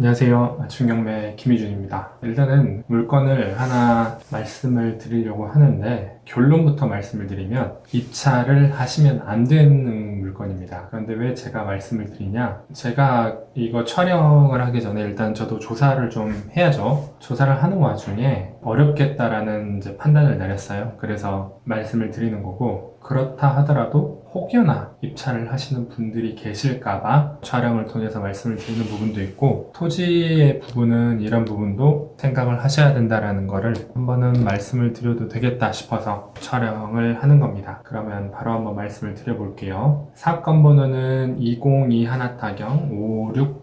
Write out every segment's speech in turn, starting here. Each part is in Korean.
안녕하세요. 중경매 김희준입니다. 일단은 물건을 하나 말씀을 드리려고 하는데 결론부터 말씀을 드리면 입찰을 하시면 안 되는 물건입니다. 그런데 왜 제가 말씀을 드리냐? 제가 이거 촬영을 하기 전에 일단 저도 조사를 좀 해야죠. 조사를 하는 와중에 어렵겠다라는 판단을 내렸어요. 그래서 말씀을 드리는 거고 그렇다 하더라도 혹여나 입찰을 하시는 분들이 계실까봐 촬영을 통해서 말씀을 드리는 부분도 있고 토지의 부분은 이런 부분도 생각을 하셔야 된다라는 거를 한 번은 말씀을 드려도 되겠다 싶어서 촬영을 하는 겁니다. 그러면 바로 한번 말씀을 드려볼게요. 사건 번호는 202 하나 타경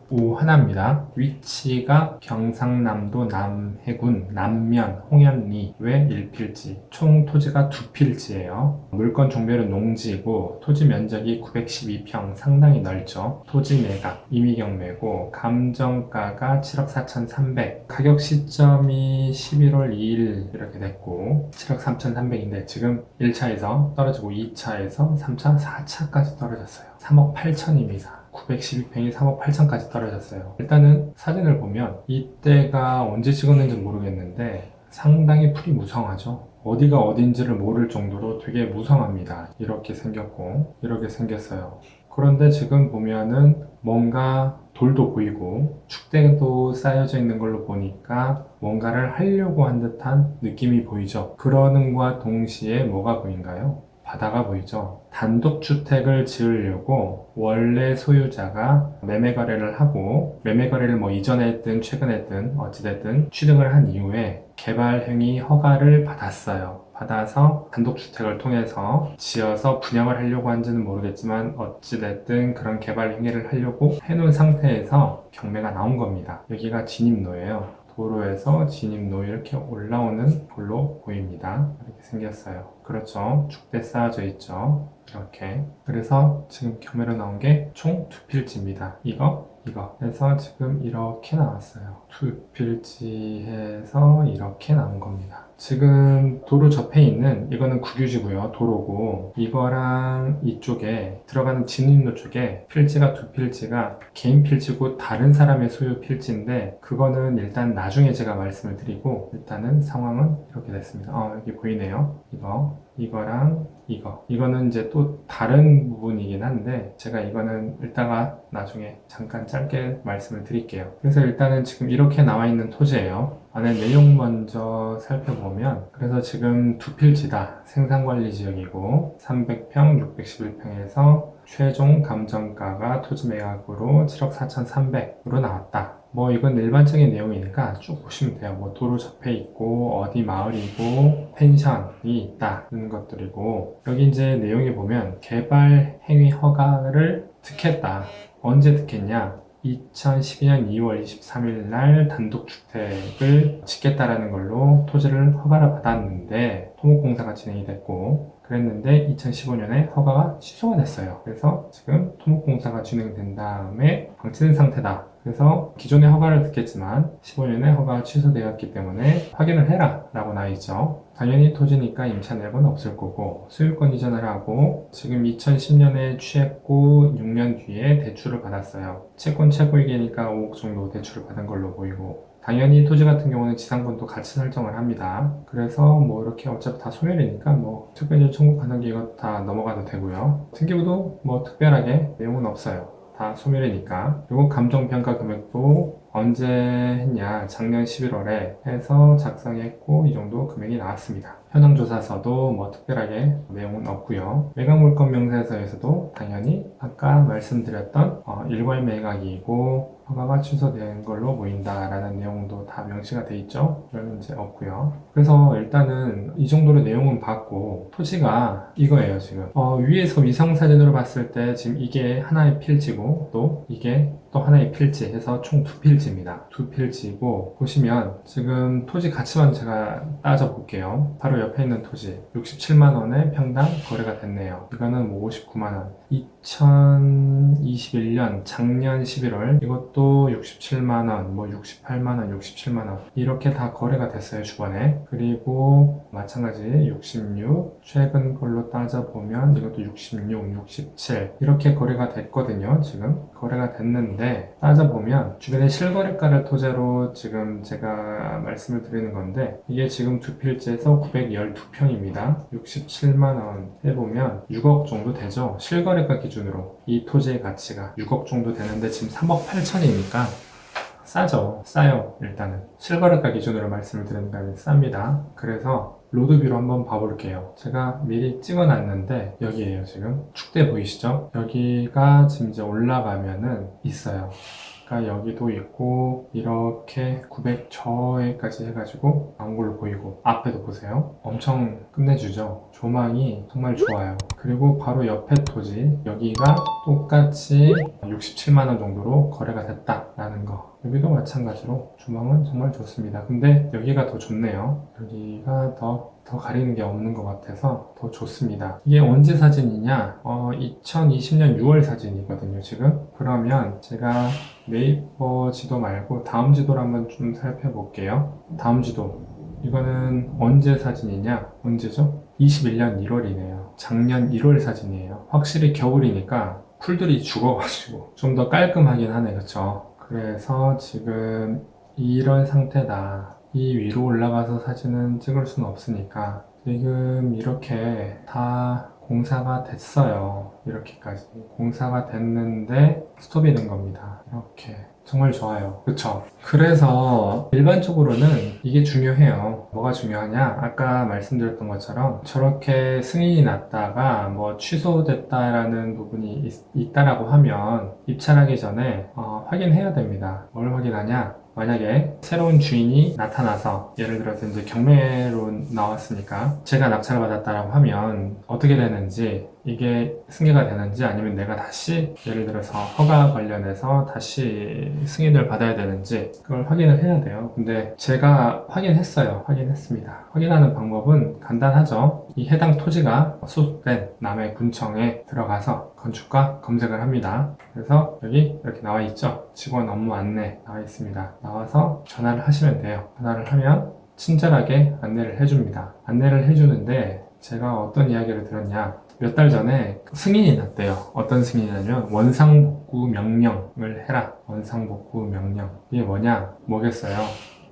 565 하나입니다. 위치가 경상남도 남해군 남면 홍현리 외 1필지 총 토지가 두 필지예요. 물건 종별은 농지이고 토지 면적이 912평 상당히 넓죠. 토지 매각 임의경매고 감정가가 7억 4,300 가격 시점이 11월 2일 이렇게 됐고 7억 3,300인데 지금 1차에서 떨어지고 2차에서 3차, 4차까지 떨어졌어요. 3억 8천입니다. 912평이 3억 8천까지 떨어졌어요. 일단은 사진을 보면 이때가 언제 찍었는지 모르겠는데 상당히 풀이 무성하죠. 어디가 어딘지를 모를 정도로 되게 무성합니다. 이렇게 생겼고 이렇게 생겼어요. 그런데 지금 보면은 뭔가 돌도 보이고 축대도 쌓여져 있는 걸로 보니까 뭔가를 하려고 한 듯한 느낌이 보이죠. 그러는과 동시에 뭐가 보인가요? 바다가 보이죠. 단독주택을 지으려고 원래 소유자가 매매 거래를 하고 매매 거래를 뭐 이전에 했든 최근에 했든 어찌됐든 취득을 한 이후에 개발 행위 허가를 받았어요. 받아서 단독주택을 통해서 지어서 분양을 하려고 한지는 모르겠지만 어찌됐든 그런 개발 행위를 하려고 해놓은 상태에서 경매가 나온 겁니다. 여기가 진입로예요. 도로에서 진입로 이렇게 올라오는 걸로 보입니다. 이렇게 생겼어요. 그렇죠. 축대 쌓아져 있죠. 이렇게. 그래서 지금 경매로 나온 게 총 두 필지입니다. 이거, 이거. 그래서 지금 이렇게 나왔어요. 두 필지해서 이렇게 나온 겁니다. 지금 도로 접해 있는 이거는 국유지고요. 도로고 이거랑 이쪽에 들어가는 진입로 쪽에 필지가 두 필지가 개인 필지고 다른 사람의 소유 필지인데 그거는 일단 나중에 제가 말씀을 드리고 일단은 상황은 이렇게 됐습니다. 어, 여기 보이네요. 이거 이거랑 이거. 이거는 이제 또 다른 부분이긴 한데 제가 이거는 일단가 나중에 잠깐 짧게 말씀을 드릴게요. 그래서 일단은 지금 이렇게 나와 있는 토지예요. 안에 내용 먼저 살펴보면 그래서 지금 두 필지다. 생산관리 지역이고 300평 611평에서 최종 감정가가 토지 매각으로 7억 4,300으로 나왔다 뭐 이건 일반적인 내용이니까 쭉 보시면 돼요. 뭐 도로 접해 있고 어디 마을이고 펜션이 있다는 것들이고 여기 이제 내용에 보면 개발 행위 허가를 득했다. 언제 득했냐? 2012년 2월 23일 날 단독 주택을 짓겠다라는 걸로 토지를 허가를 받았는데 토목공사가 진행이 됐고 그랬는데 2015년에 허가가 취소가 됐어요. 그래서 지금 토목공사가 진행된 다음에 방치된 상태다. 그래서 기존에 허가를 듣겠지만 15년에 허가가 취소되었기 때문에 확인을 해라 라고 나와 있죠. 당연히 토지니까 임차 내고는 없을 거고 소유권 이전을 하고 지금 2010년에 취했고 6년 뒤에 대출을 받았어요. 채권 최고액이니까 5억 정도 대출을 받은 걸로 보이고 당연히 토지 같은 경우는 지상권도 같이 설정을 합니다. 그래서 뭐 이렇게 어차피 다 소멸이니까 뭐 특별히 청구하는 게 이거 다 넘어가도 되고요. 등기부도 뭐 특별하게 내용은 없어요. 다 소멸이니까. 그리고 감정평가 금액도 언제 했냐 작년 11월에 해서 작성했고 이 정도 금액이 나왔습니다. 현황조사서도 뭐 특별하게 내용은 없고요. 매각물건 명세서에서도 당연히 아까 말씀드렸던 어, 일괄 매각이고 허가가 취소된 걸로 보인다라는 내용도 다 명시가 돼 있죠. 그러면 이제 없고요. 그래서 일단은 이 정도로 내용은 봤고 토지가 이거예요 지금. 어, 위에서 위성 사진으로 봤을 때 지금 이게 하나의 필지고 또 이게 또 하나의 필지 해서 총 두 필지입니다. 두 필지고 보시면 지금 토지 가치만 제가 따져 볼게요. 바로 옆에 있는 토지 67만 원에 평당 거래가 됐네요. 이거는 뭐 59만 원. 2021년 작년 11월 이것도 67만 원, 뭐 68만 원, 67만 원 이렇게 다 거래가 됐어요 주번에 그리고 마찬가지 66 최근 걸로 따져 보면 이것도 66, 67 이렇게 거래가 됐거든요 지금 거래가 됐는데 따져보면 주변에 실거래가를 토대로 지금 제가 말씀을 드리는 건데 이게 지금 두 필지에서 912평입니다 67만원 해보면 6억 정도 되죠 실거래가 기준으로 이 토지의 가치가 6억 정도 되는데 지금 3억 8천이니까 싸죠. 싸요. 일단은. 실거래가 기준으로 말씀을 드리니까 쌉니다. 그래서 로드뷰로 한번 봐볼게요. 제가 미리 찍어놨는데 여기에요 지금. 축대 보이시죠? 여기가 지금 이제 올라가면은 있어요. 그러니까 여기도 있고 이렇게 900저에까지 해가지고 걸로 보이고 앞에도 보세요. 엄청 끝내주죠. 조망이 정말 좋아요. 그리고 바로 옆에 토지 여기가 똑같이 67만 원 정도로 거래가 됐다라는 거. 여기도 마찬가지로 조망은 정말 좋습니다. 근데 여기가 더 좋네요. 여기가 더, 더 가리는 게 없는 것 같아서 더 좋습니다. 이게 언제 사진이냐? 어, 2020년 6월 사진이거든요, 지금. 그러면 제가 네이버 지도 말고 다음 지도를 한번 좀 살펴볼게요. 다음 지도. 이거는 언제 사진이냐? 언제죠? 21년 1월이네요. 작년 1월 사진이에요. 확실히 겨울이니까 풀들이 죽어가지고 좀 더 깔끔하긴 하네, 그쵸? 그래서 지금 이런 상태다. 이 위로 올라가서 사진은 찍을 수는 없으니까 지금 이렇게 다 공사가 됐어요. 이렇게까지. 공사가 됐는데 스톱이 된 겁니다. 이렇게. 정말 좋아요. 그쵸? 그래서 일반적으로는 이게 중요해요. 뭐가 중요하냐? 아까 말씀드렸던 것처럼 저렇게 승인이 났다가 뭐 취소됐다라는 부분이 있, 다라고 하면 입찰하기 전에 어, 확인해야 됩니다. 뭘 확인하냐? 만약에 새로운 주인이 나타나서 예를 들어서 이제 경매로 나왔으니까 제가 낙찰을 받았다라고 하면 어떻게 되는지 이게 승계가 되는지 아니면 내가 다시 예를 들어서 허가 관련해서 다시 승인을 받아야 되는지 그걸 확인을 해야 돼요. 근데 제가 확인했어요. 확인했습니다. 확인하는 방법은 간단하죠. 이 해당 토지가 소속된 남해 군청에 들어가서 건축가 검색을 합니다. 그래서 여기 이렇게 나와 있죠. 직원 업무 안내 나와 있습니다. 나와서 전화를 하시면 돼요. 전화를 하면 친절하게 안내를 해줍니다. 안내를 해주는데 제가 어떤 이야기를 들었냐. 몇 달 전에 승인이 났대요. 어떤 승인이냐면 원상복구 명령을 해라. 원상복구 명령. 이게 뭐냐? 뭐겠어요?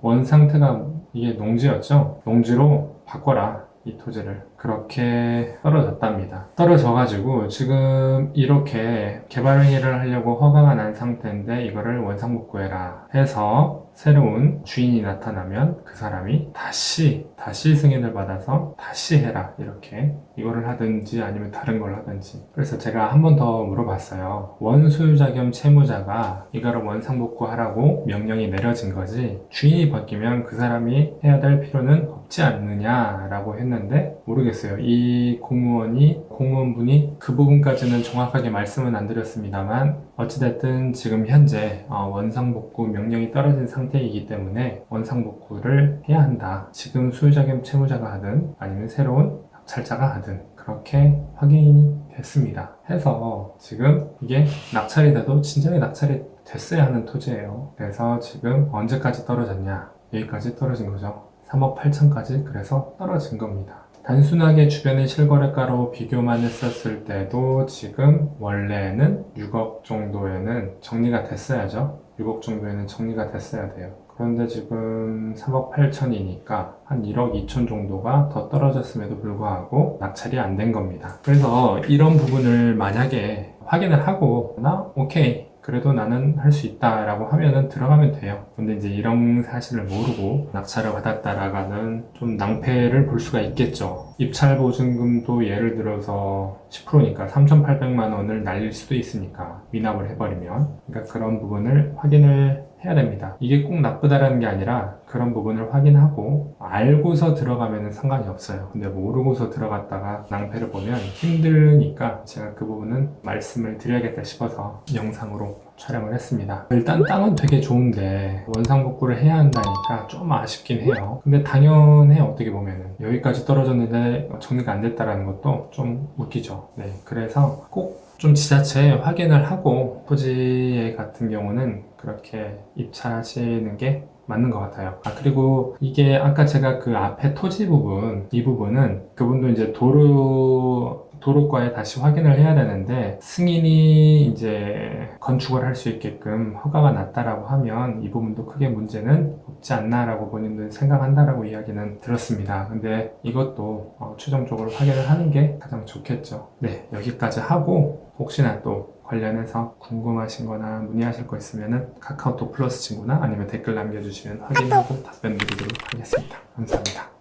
원 상태가 이게 농지였죠? 농지로 바꿔라. 이 토지를 그렇게 떨어졌답니다. 떨어져가지고 지금 이렇게 개발 행위를 하려고 허가가 난 상태인데 이거를 원상복구해라 해서 새로운 주인이 나타나면 그 사람이 다시 다시 승인을 받아서 다시 해라 이렇게 이거를 하든지 아니면 다른 걸 하든지. 그래서 제가 한 번 더 물어봤어요. 원소유자 겸 채무자가 이거를 원상복구하라고 명령이 내려진 거지 주인이 바뀌면 그 사람이 해야 될 필요는 없지 않느냐라고 했는데 모르겠어요 이 공무원이 공무원분이 그 부분까지는 정확하게 말씀은 안 드렸습니다만 어찌됐든 지금 현재 어, 원상복구 명령이 떨어진 상태이기 때문에 원상복구를 해야 한다. 지금 수요자 겸 채무자가 하든 아니면 새로운 낙찰자가 하든 그렇게 확인이 됐습니다. 해서 지금 이게 낙찰이 돼도 진작에 낙찰이 됐어야 하는 토지예요. 그래서 지금 언제까지 떨어졌냐? 여기까지 떨어진 거죠. 3억 8천까지 그래서 떨어진 겁니다. 단순하게 주변의 실거래가로 비교만 했었을 때도 지금 원래는 6억 정도에는 정리가 됐어야죠. 6억 정도에는 정리가 됐어야 돼요. 그런데 지금 3억 8천이니까 한 1억 2천 정도가 더 떨어졌음에도 불구하고 낙찰이 안 된 겁니다. 그래서 이런 부분을 만약에 확인을 하고 나 오케이 그래도 나는 할 수 있다라고 하면은 들어가면 돼요. 근데 이제 이런 사실을 모르고 낙찰을 받았다라가는 좀 낭패를 볼 수가 있겠죠. 입찰 보증금도 예를 들어서 10%니까 3,800만 원을 날릴 수도 있으니까 미납을 해버리면 그러니까 그런 부분을 확인을 해야 됩니다. 이게 꼭 나쁘다라는 게 아니라 그런 부분을 확인하고 알고서 들어가면 상관이 없어요. 근데 모르고서 들어갔다가 낭패를 보면 힘드니까 제가 그 부분은 말씀을 드려야겠다 싶어서 영상으로 촬영을 했습니다. 일단 땅은 되게 좋은데 원상복구를 해야 한다니까 좀 아쉽긴 해요. 근데 당연해 어떻게 보면은 여기까지 떨어졌는데 정리가 안 됐다라는 것도 좀 웃기죠. 네, 그래서 꼭 좀 지자체에 확인을 하고 토지 같은 경우는 그렇게 입찰하시는 게 맞는 것 같아요. 아, 그리고 이게 아까 제가 그 앞에 토지 부분, 이 부분은 그분도 이제 도로, 도로과에 다시 확인을 해야 되는데 승인이 이제 건축을 할 수 있게끔 허가가 났다라고 하면 이 부분도 크게 문제는 없지 않나라고 본인들 생각한다라고 이야기는 들었습니다. 근데 이것도 어, 최종적으로 확인을 하는 게 가장 좋겠죠. 네, 여기까지 하고 혹시나 또 관련해서 궁금하신 거나 문의하실 거 있으면은 카카오톡 플러스 친구나 아니면 댓글 남겨주시면 확인하고 답변 드리도록 하겠습니다. 감사합니다.